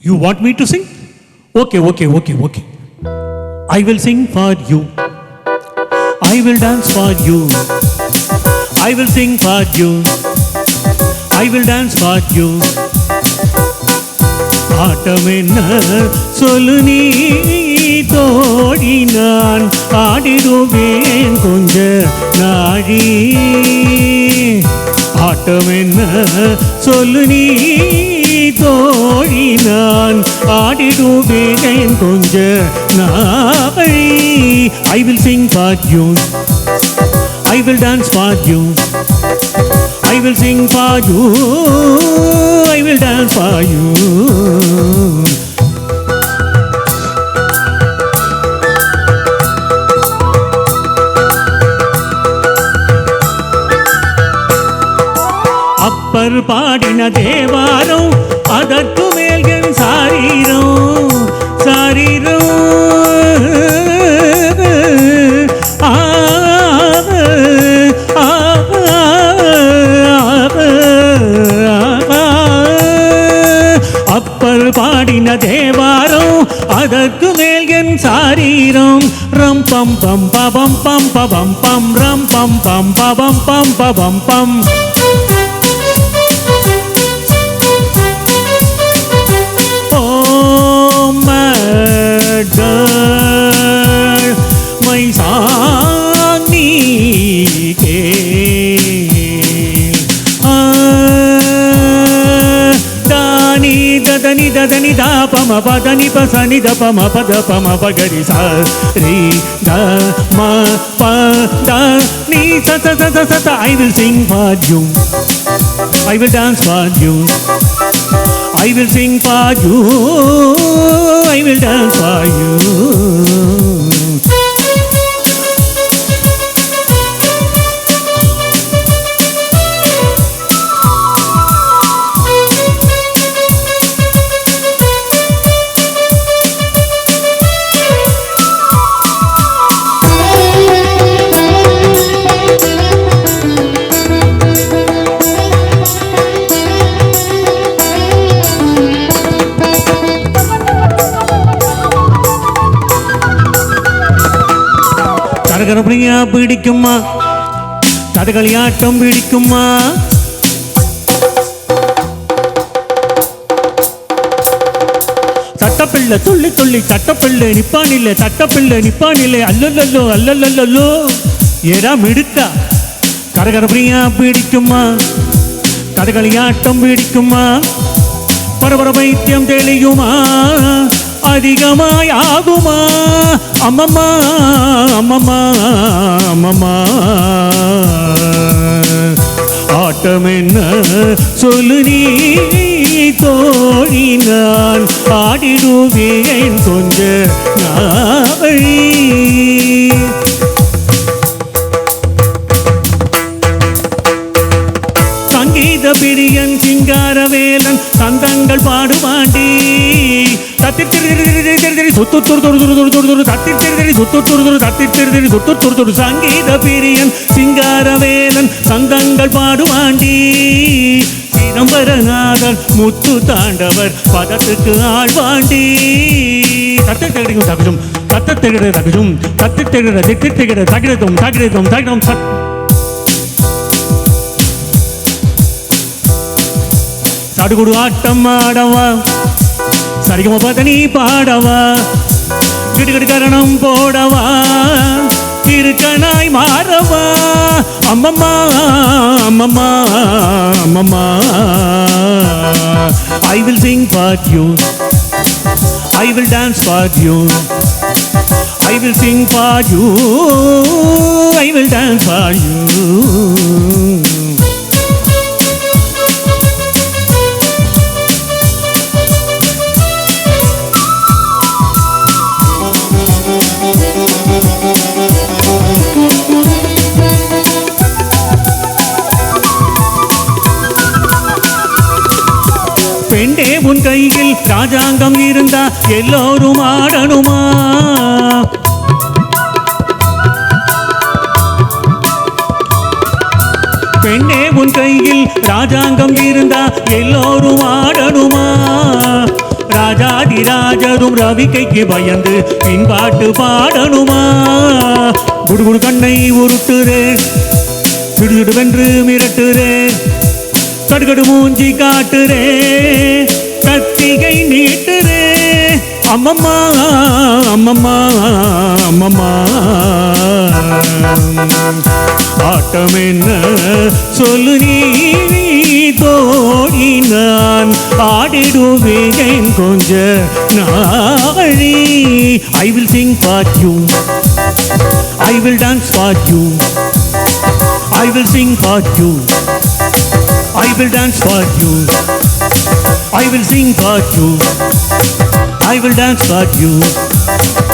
You want me to sing? Okay, okay, okay, okay. I will sing for you. I will dance for you. I will sing for you. I will dance for you. ஆட்டம் என்ன சொல்லு நீ தோழி நான் ஆடிடுவேன் கொஞ்ச நாழி ஆட்டம் என்ன சொல்லு நீ தோழி நான் ஆடிடுவேன் கொஞ்ச நாவை I will sing for you I will dance for you I will sing for you I will dance for you Appar பாடின தேவாரம் அதற்கு மேல் என் சாரீரம் சாரீரம். அப்பர் பாடின தேவாரம் அதற்கு மேல் என் சாரீரம். ரம் பம் பம் பபம் பம் பபம் பம் ரம் பம் பம் பபம் பம் பபம் பம். దని దని దా పమ పద ని ప ని ద పమ పద పమ పగరి సా రి ద మ ప ద ని స స స స స I will sing for you I will dance for you I will sing for you I will dance for you கரகரப்படியா பிடிக்குமா? கதகளியாட்டம் பிடிக்குமா? தட்டப்பிள்ளை துள்ளி துள்ளி தட்டப்பிள்ளை நிப்பானில்லை தட்டப்பிள்ளை நிப்பானில்லை அல்லல்லோ அல்லல்லோ ஏடா மிடுக்கா? கரகரபடியா பிடிக்குமா? கதகளியாட்டம் பிடிக்குமா? பரபர வைத்தியம் தெளியுமா? அதிகமாய் ஆகுமா அம்மம்மா அம்மம்மா அம்மம்மா. ஆட்டம் என்ன சொல்லு நீ தோழி நான். ஆடிடுவேன் கொஞ்ச நாவழி. சங்கீத பிரியன் சிங்காரவேலன் சந்தங்கள் பாடுவான் தத்தித்திரி சுத்து துரு துரு துரு துரு தத்தி துரு தத்தித்திரி சுத்து துரு தத்தி தத்தித்திரி சுத்து துரு துரு சங்கீத பிரியன் சிங்காரவேலன் சந்தங்கள் பாடுவாண்டி. சிதம்பரநாதன் முத்து தாண்டவர் பதத்துக்கு ஆழ்வாண்டி தத்தை தகடிக்கும் தகஜும் தத்தை திகட தகஜும் தத்தை திகட திட்டி திகட தகிடத்தும் தகிடத்தும் தகிடம் சடுகுடு ஆட்டம் ஆடவா? சரிகம பதனி பாடவா? கிடுகிடு கரணம் போடவா? திருக்கனாய் மாறவா? அம்மம்மா அம்மம்மா அம்மம்மா. I will sing for you I will dance for you I will sing for you இருந்தா எல்லோரும் ஆடணுமா? பெண்ணே உன் கையில் ராஜாங்கம் இருந்தா எல்லோரும் ஆடணுமா? ராஜாதி ராஜரும் ரவிக்கைக்கு பயந்து பின்பாட்டு பாடணுமா? குடுகுடு கண்ணை உருட்டுறே திடுதிடுவென்று மிரட்டுறே கடுகடு மூஞ்சி காட்டுறே கத்திகை நீட்டுறே. அம்மம்மா அம்மம்மா அம்மம்மா. ஆட்டம் என்ன? சொல்லு நீ தோடி நான் ஆடிடுவேன் கொஞ்ச நாழி I will sing for you I will dance for you I will sing for you. I will dance for you. I will sing for you. I will dance for you.